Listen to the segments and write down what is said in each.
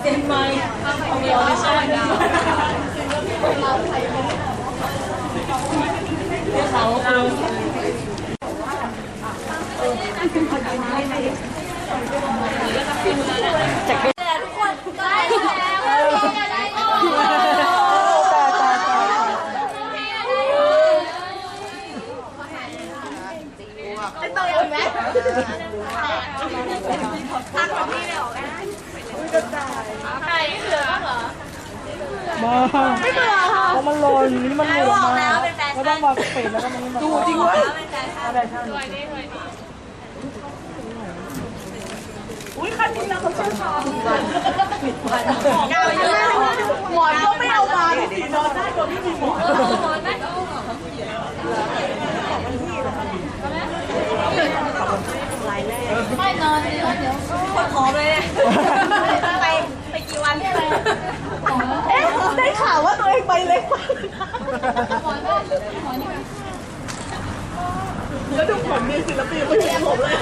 เซ็นไหมเอาเดียวไม่ใช่เดี๋ยวเขาเออ ทุกคนได้แล้วได้แล้ว มาไม่เบื่อค่ะเพราะมันหล่นนี่มันหลุดออกมาก็ต้องมาปิดแล้วก็มันดูจริงเว้ยอะไรท่านอุ้ยคันนี้นะเขาเชื่อชาหมอนก็ไม่เอามาดินอนได้โดยไม่มีหมอน ไม่นอนเดี๋ยวเดี๋ยวคนหอมเลยไปไปกี่วันเนี่ย เอ๊ะได้ข่าวว่าตัวเองไปเล็กมาก แล้วดูผมมีศิลปินมาเห็นผมเลย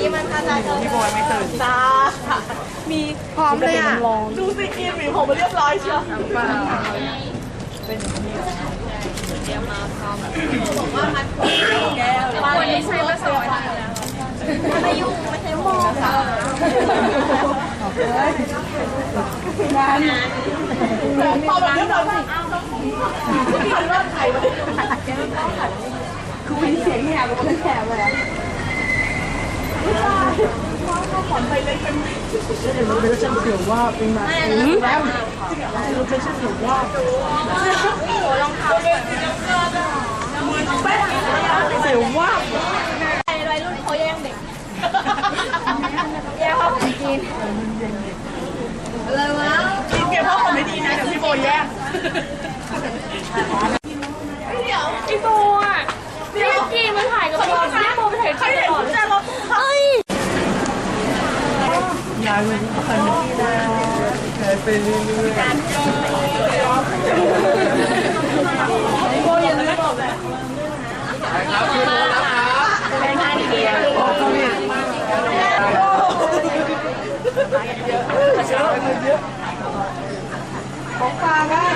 มีมันทาราจอพี่บอยไม่ตื่นตามีพร้อมเลยอะดูสิกินหวีผมมาเรียบร้อยเชียววันนี้ใช้มาสอนไม่ยุ่งไม่ใช่หมอค่ะพอแบบเรียบร้อยมากทันว่าใครมาคือมีเสียงแหบมันแหบเลยอะผู้ชายเขาผ่อนไปเล็กเป็นเดี๋ยวเราจะเสียวว่าเป็นมาแล้วเราจะเสียวว่าลองเท้าเลยมือแป๊ะเสียวว่าวัยรุ่นเขาแย่งเด็กแย่งเขากินอะไรวะกินเกมพ่อผมไม่ดีนะเดี๋ยวพี่โบแย่ง ไอโบอะเล่นเกมมันถ่ายกับบอลแม่โบไปถ่ายเขาตลอเอ้ยยายวันนี้คนไปเรื่อยังไจบเลยคผ่โนเป็นงานเดียวโอ้เยอะของปลาได้